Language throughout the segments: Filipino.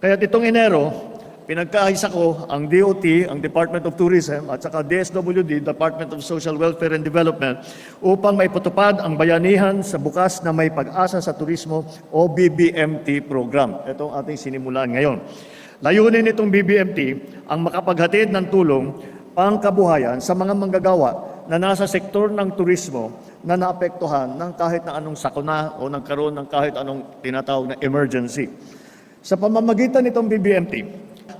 Kaya itong Enero, pinagkaisa ko ang DOT, ang Department of Tourism, at saka DSWD, Department of Social Welfare and Development, upang maipatupad ang bayanihan sa bukas na may pag-asa sa turismo o BBMT program. Ito ang ating sinimulan ngayon. Layunin nitong BBMT ang makapaghatid ng tulong pangkabuhayan sa mga manggagawa na nasa sektor ng turismo na naapektuhan ng kahit na anong sakuna o nagkaroon ng kahit anong tinatawag na emergency. Sa pamamagitan nitong BBMT,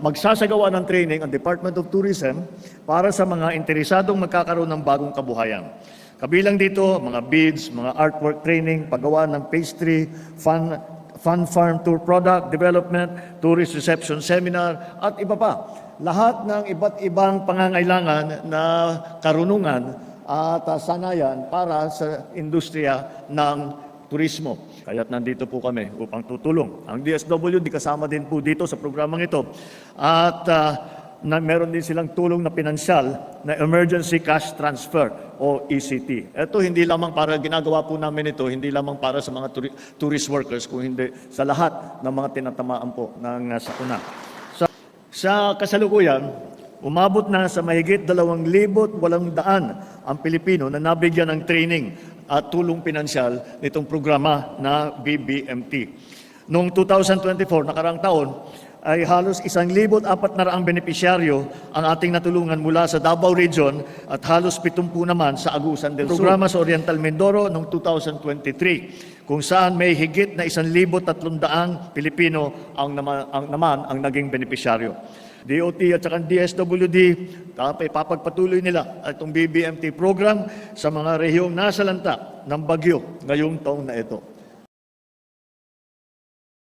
magsasagawa ng training ang Department of Tourism para sa mga interesadong magkakaroon ng bagong kabuhayan. Kabilang dito, mga beads, mga artwork training, paggawa ng pastry, fun, fun farm tour product development, tourist reception seminar, at iba pa. Lahat ng iba't ibang pangangailangan na karunungan at sanayan para sa industriya ng turismo. Kaya't nandito po kami upang tutulong. Ang DSWD kasama din po dito sa programang ito. At ah, na meron din silang tulong na pinansyal na Emergency Cash Transfer o ECT. Ito hindi lamang para ginagawa po namin ito, hindi lamang para sa mga turi- tourist workers, kung hindi sa lahat ng mga tinatamaan po ng ah, sakuna. Sa, sa kasalukuyan, umabot na sa mahigit 2,800 ang Pilipino na nabigyan ng training at tulong pinansyal nitong programa na BBMT. Noong 2024, nakarang taon, ay halos 1,400 benepisyaryo ang ating natulungan mula sa Davao Region at halos 70 naman sa Agusan del Sur. Programa sa Oriental Mindoro noong 2023 kung saan may higit na 1,300 Pilipino ang naman ang, naman ang naging benepisyaryo. DOT at saka DSWD, tapay papagpatuloy nila itong BBMT program sa mga rehiyong nasalanta ng bagyo ngayong taong na ito.